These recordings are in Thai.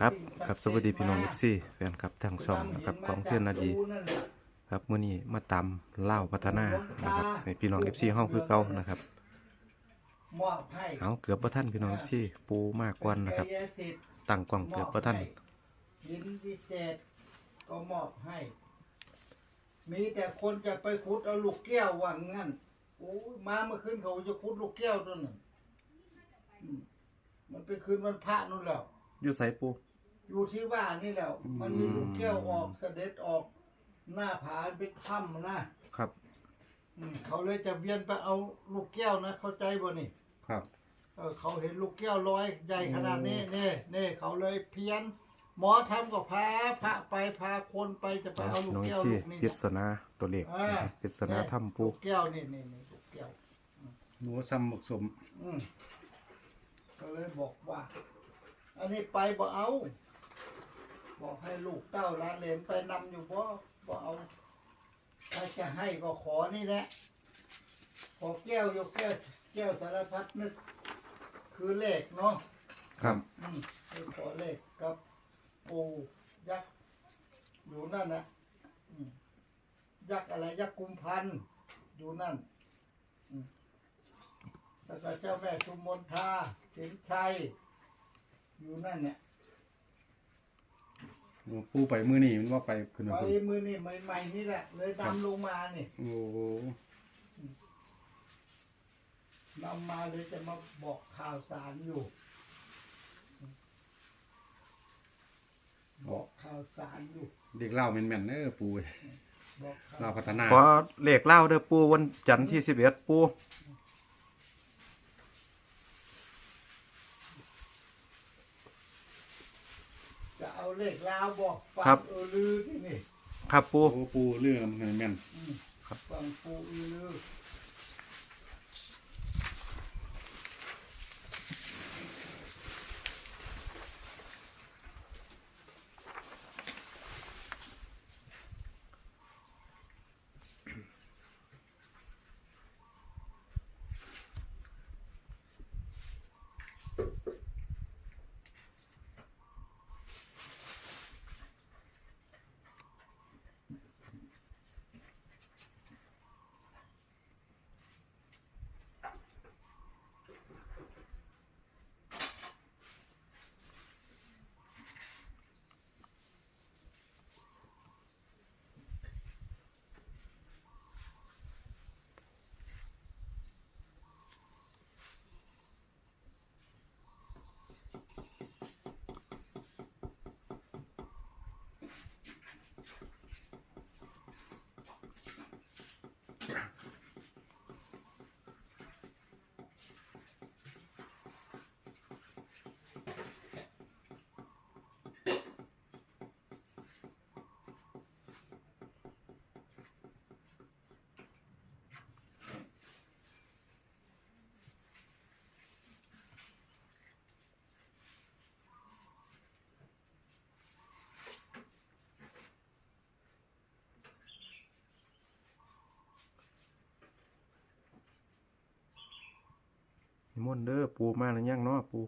ครับครับสวัสดีพี่น้องเอฟซีแฟนครับทางช่องนะครับของเส้นนาดีครับเมื้อนี้มาตำเล่าพัฒนานะครับให้พี่น้องเอฟซีห้องคือเก่านะครับเอาเกือบบ่ทันพี่น้องเอฟซีปูมากกว่านะครับตั้งกล้องเกือบบ่ทันหินพิเศษก็มอบให้ มีแต่คนจะไปขุดเอาลูกแก้วว่างั้นโอ้ยมาเมื่อคืนเขาจะขุดลูกแก้วตัวนั้นมันเป็นคืนวันพระนู่นแล้ว อยู่ไสปูอยู่ที่ว่านี่แหล้วมันมีลูกแก้วออกเสด็จออกหน้าผาเป็นถ้ำนะครับ อืมเขาเลยจะเวียนไปเอาลูกแก้วนะเข้าใจบ่นี่ครับ เออเขาเห็นลูกแก้วร้อยใหญ่ขนาดนี้เน่เน่เขาเลยเพี้ยน หมอทำก็พาพระไปพาคนไปจะไปเอาเอาลูกน้องเอแก้ฟวซีลูกนี้ปริศนาตัวเลขอ่า นะครับปริศนาถ้ำปูลูกแก้วนี่นี่นี่ลูกแก้ว หนูซ้ำบักสมอืมก็เลยบอกว่า อันนี้ไปบ่เอา บอกให้ลูกเต้าหลานเหลนไปนำอยู่บ่บ่เอา ถ้าจะให้ก็ขอนี่แหละ ขอแก้วยกแก้วแก้วสารพัดนึก คือเลขเนาะครับ อืมไปขอเลขกับปูยักษ์อยู่นั่นนะอืมยักษ์อะไรยักษ์กุมพันธ์อยู่นั่นอืมแล้วก็เจ้าแม่ชุมมนทาสิงห์ชัย อยู่นั่นเนี่ยปูไปมือนี่มันว่าไปขึ้นไปมามือนี่ใหม่ๆนี่แหละ เลยนำลงมานี่โอ้โหนำมาเลยจะมาบอกข่าวสารอยู่ บอกข่าวสารอยู่ เด็กเล่าแม่นๆเด้อปูบอกข่าวเล่าพัฒนาขอเลขเล่าวเด้อปูวันจันทร์ที่11ปูจะเอา เลขลาวบอกฟังเออลือที่นี่ครับปู โอ้ปูเรื่องมันแม่นอืมฟังปูอือลือ ม่วนเด้อปูมาแล้วยังเนาะปู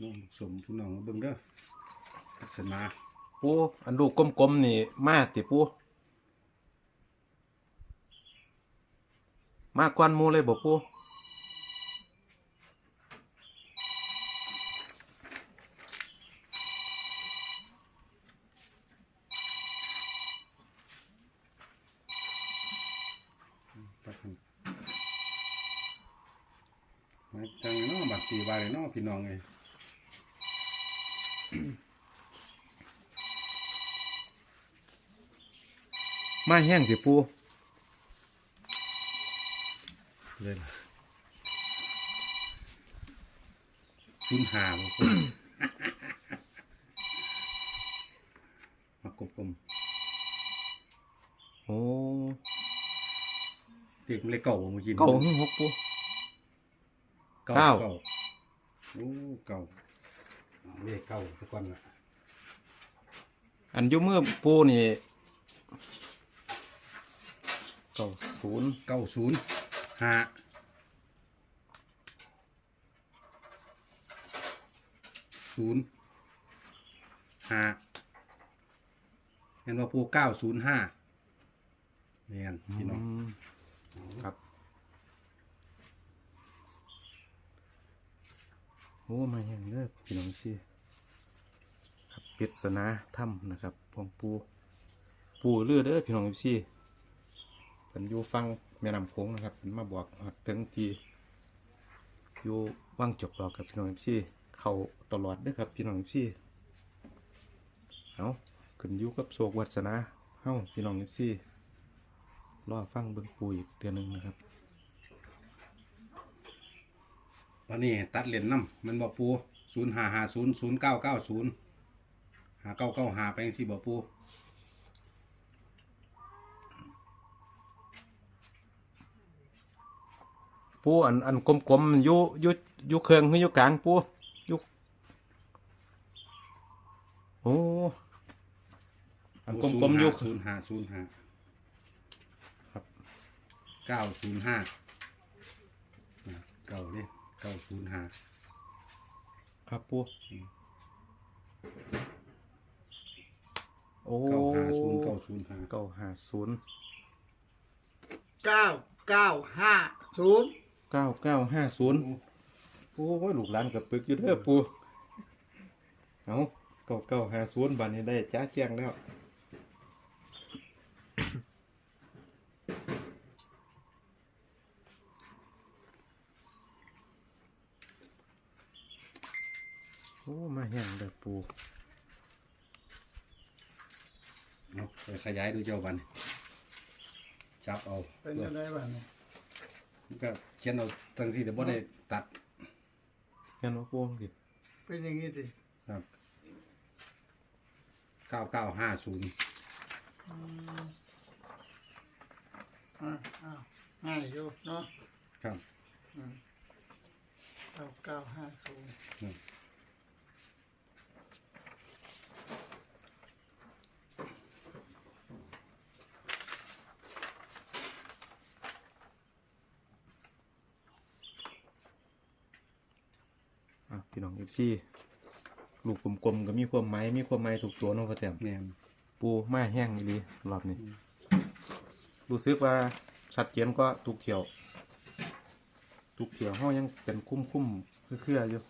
น้องบักสมพี่น้องเบิ่งเด้อพัฒนาปูอันลูกกลมๆนี่มาติปูมากกว่าหมู่เลยบ่ปูพัฒนามาจังเนาะบัดตีว่าเลยเนาะพี่น้องเอ้ย มาแห้งติปูเลยล่ะศูนย์หาบ่ปูกลมโอ้ๆเด็กมันเลยเก่าบ่เมื่อกี้นี่เก้าหึหกปูเก่าเก้าเก่าโอ้เก่า เอาเลขเก่าสักวันละอันอยุ่มือปูนี่เก้าศูนย์เก้าศูนย์ห้าศูนย์ห้าเห็นว่าปูเก้าศูนย์ห้าเนี่ยพี่น้องอืมครับ โอ้มาอย่างเลิกพี่น้องสิครับปิศนาถ้ำนะครับพองปู ปูเลือเด้อพี่น้องสิเป็นอยู่ฟังแม่น้ำโขงนะครับเป็นมาบอกฮอดถึงทีอยู่ว่างจบรอกับพี่น้องสิเข้าตลอดเด้อครับพี่น้องสิเอาขึ้นอยู่กับโศกวัสนาเฮ้าพี่น้องสิรอฟังเบิ่งปูอีกเดือนหนึ่งนะครับ ต อนนี้ตัดเหรียญน้ำมันบอกปูศูนย์ห้าห้าศูนย์ศูนย์เก้าเก้าศูนย์หาเก้าเก้าหาไปยังสี่บอกปูปูอันอันกลมๆอยู่อยู่อยู่เครื่องหรืออยู่กลางปูอยู่โอ้อันกลมๆอยู่ศูนย์ห้าศูนย์ห้าครับเก้าศูนย์ห้าเก้าเนี่ย เก้าศูนย์ห้าครับปูโอ้เก้าห้าศูนย์เก้าศูนย์ห้าเก้าห้าศูนย์เก้าเก้าห้าศูนย์เก้าเก้าห้าศูนย์โอ้ยลูกหลานกับปึกอยู่เด้อปูเอาเก้าเก้าห้าศูนย์บัดนี้ได้จ้าแจ้งแล้ว โอ้ มาแห้งเด้อปูเอาไปขยายดูเจ้าบันจับเอาเป็นอะไรบ้างเนี่ยก็เขียนเอาตั้งที่เดี๋ยวบ่ได้ตัดเห็นว่าปูสิเป็นอย่างนี้ดิครับเก้าเก้าห้าศูนย์อ่าอ้าวง่ายอยู่เนาะครับ เก้าเก้าห้าศูนย์ อะพี่น้องเอ ฟซีลูกกลมๆก็มีความหมายมีความหมายถูกตัวเนาะพ่อแต้มแม่นปูมาแห้งอีหลีรอบนี้รู้สึกว่าชัดเจนก็ทุกเขียว ทุกเขียวห้อยังเป็นคุ้มคุ้มๆเครือๆอยู่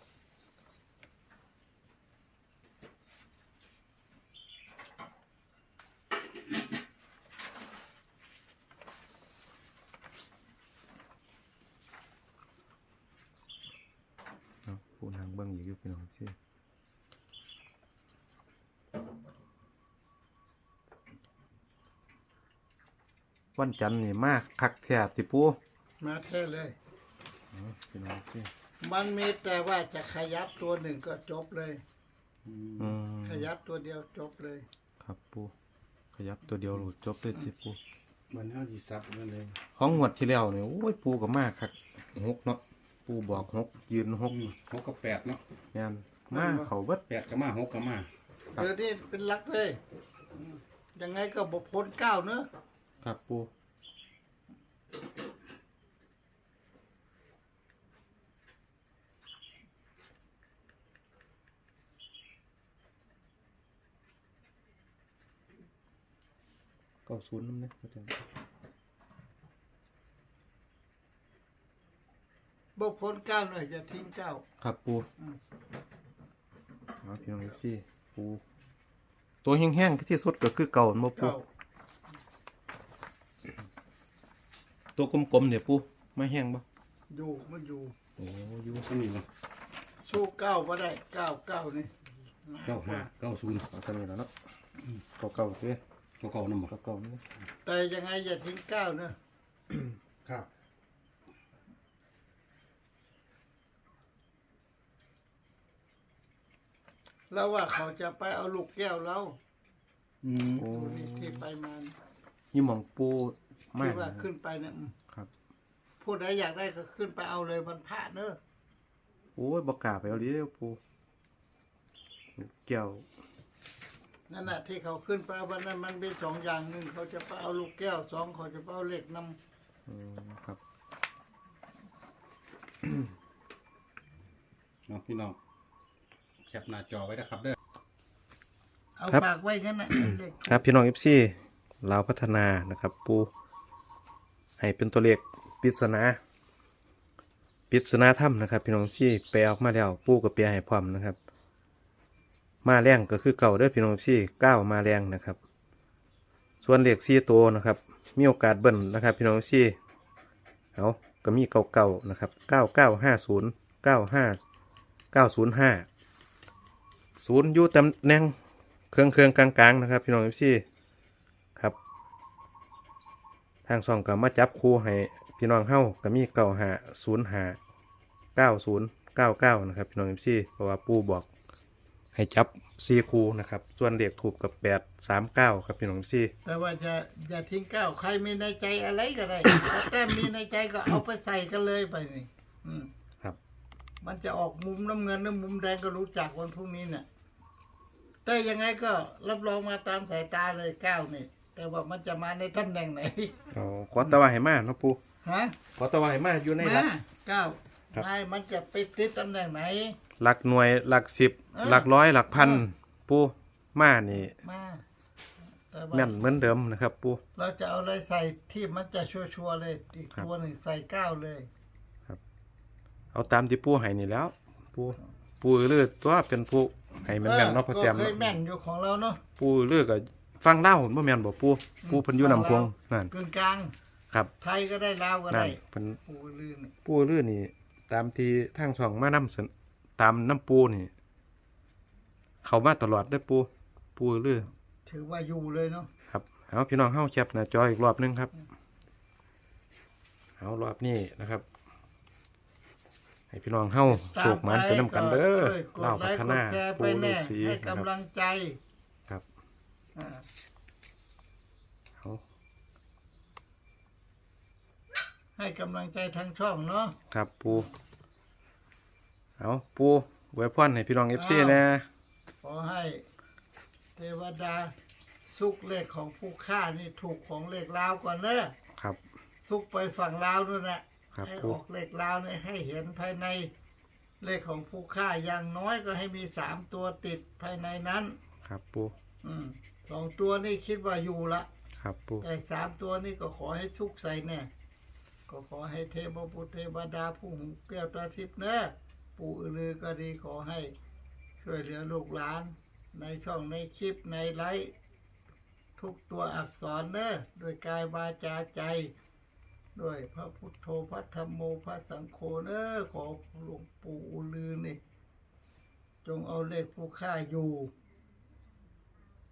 เอาปูนางเบิ้งอีกอยู่พี่น้องสิ วันจันทร์นี่มากคักแท้ติปูมาแท้เลยอ๋อพี่น้องสิมันมีแต่ว่าจะขยับตัวหนึ่งก็จบเลย อืมขยับตัวเดียวจบเลย ครับปูขยับตัวเดียวหลุดจบเลยสิปูมันเอาสิซับนั่นเลยของงวดที่แล้วเนี่ยโอ้ยปูก็มากคักหกเนาะปูบอกหกยืนหกหกกับแปดเนาะแม่นมาเขาเบิด แปดก็มาหกก็มา ครับ เดี๋ยวนี้เป็นหลักเลย ยังไงก็บพ้นเก้าเนอะ ครับปูเก้าศูนย์นั่นนะพ่อแต้มบพ้นเก้าหน่อยจะทิ้งเก้าครับปูอืมเอาพี่น้องเอฟซีปูตัวแห้งๆที่สุดก็คือเก่าเมื่อปู เก้า ตัวกลมๆเนี่ยปูไม่แห้งบ่อยู่มันอยู่โอ้อยู่สมีเนาะสู้เก้าก็ได้เก้าเก้านี่เก้าห้าเก้าศูนย์เอาตัวนี้แล้วเนาะเก่าๆเด้เก้าเก้านั่นบ่เก่าๆนี่แต่ยังไงอย่าทิ้งเก้าเนอะครับ แล้วว่าเขาจะไปเอาลูกแก้วเราอืมโอ้ตัวนี้ที่ไปมานี่หมองปู มาที่กว่านะขึ้นไปเนี่ยอืมครับผู้ใดอยากได้ก็ขึ้นไปเอาเลยมันพระเนอะโอ้ยบอกกล้าไปเอาเลี้ยวปูแก้วนั่นแหละที่เขาขึ้นไปวันนั้นมันเป็นสองอย่างหนึ่งเขาจะไปเอาลูกแก้วสองเขาจะไปเอาเหล็กนำอืมครับเนาะพี่น้องแคปหน้าจอไว้นะครับเด้อเอาครับฝากไว้งั้นนะเหล็กครับพี่น้องเอฟซีลาวพัฒนานะครับ ปู ให้เป็นตัวเลขปริศนาปริศนาถ้ำนะครับ พี่น้องที่แปลออกมาแล้วปูกับแปลให้พร้อมนะครับ มาแรงก็คือเก่าเด้อพี่น้องที่เก้ามาแรงนะครับ ส่วนเลขสี่ตัวนะครับ มีโอกาสเบิ้ลนะครับ พี่น้องที่เอาก็มีเก่าเก่าๆนะครับเก้าเก้าห้าศูนย์เก้าห้าเก้าศูนย์ห้าศูนย์อยู่ตำแหน่งเครื่องเครื่องกลางๆนะครับ พี่น้องพี่ ทางช่องก็มาจับคู่ให้พี่น้องเฮาก็มีเก้าหาศูนย์หาเก้าศูนย์เก้าเก้านะครับพี่น้องพี่เพราะว่าปู่บอกให้จับสี่คู่นะครับ ส่วนเด็กถูกกับแปดสามเก้าครับพี่น้องพี่แต่ว่าจะอย่าทิ้งก้าวใครมีในใจอะไรก็ได้ถ้าแต้มมีในใจก็เอาไปใส่กันเลยไปนี่อืมครับ มันจะออกมุมน้ำเงินหรือมุมแดงก็รู้จักวันพรุ่งนี้เนี่ยแต่ยังไงก็รับรองมาตามสายตาเลยก้าวนี่ แต่ว่ามันจะมาในตำแหน่งไหน เอาขอตะวันให้มาเนาะปู่ฮะ ขอตะวันให้มาอยู่ในหลัมากก้าวครับ นายมันจะไปติดตำแหน่งไหน หลักหน่วยหลักสิบเออหลักร้อยหลักพันเออ ปู่มานี่มาแต่ว่าแม่นเหมือนเดิมนะครับ ปู่เราจะเอาอะไรใส่ที่มันจะชัวร์ๆเลย อีกครับ ตัวหนึ่งใส่ก้าวเลย เอาตามที่ปู่ให้นี่แหล้ว ปู่ปู่เลือตัวเป็นผู้ให้แม่นๆเนาะพ่อแจมก็เคเนาะยแม่นอยู่ของเราเนาะปูเลือกก็ ฟังเล่าบ่แม่นบ่ปูปูเพิ่นอยู่นำพวงนั่นกึ่งกลางครับไทยก็ได้ลาวก็นั่ได้นเพิ่นปูลือนี่ปูเลือนี่ ตามที่ทางช่องมานำเสนตามน้ำปูนี่ เข้ามาตลอดเด้อปูปูเลือถือว่าอยู่เลยเนาะครับเอาพี่น้องเฮาแคปหน้าจออีกรอบหนึงครับ เอารอบนี้นะครับ ให้พี่น้องเฮาโชคมันไปนํกันเด้อช่วยกดเล่าไลพัค์ฒกนาดแชร์ปูไปฤาแน่ษีให้นะครับ กำลังใจครับ อ่าเอาให้กำลังใจทางช่องเนาะ ครับปูเอาปูไว้พรให้พี่น้อง FC นะ ขอให้เทวดาสุกเลขของผู้ฆ่านี่ถูกของเลขลาวก่อนเนอะครับ สุกไปฝั่งลาวนู่นแหละครับให้ปูออกเลขลาวเนี่ยให้เห็นภายในเลขของผู้ฆ่าอย่างน้อยก็ให้มีสามตัวติดภายในนั้น ครับปูอืม สองตัวนี่คิดว่าอยู่ละ ครับปูแต่สามตัวนี่ก็ขอให้สุกใส่แน่ ก็ขอให้เทพบุตรเทวดาผู้หูแก้วตาทิพย์เนอะปู่อือลือก็ดีขอให้ช่วยเหลือลูกหลาน ในช่องในคลิปในไลฟ์ทุกตัวอักษรเนอะโดยกายวาจาใจ ด้วยพระพุทโธพระธรรมโมพระสังโฆเนอะขอหลวงปู่อุลือนี่ จงเอาเลขผู้ฆ่าอยู่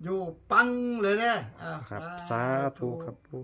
อยู่ปังเลยนะอ่าครับ สาธุครับปู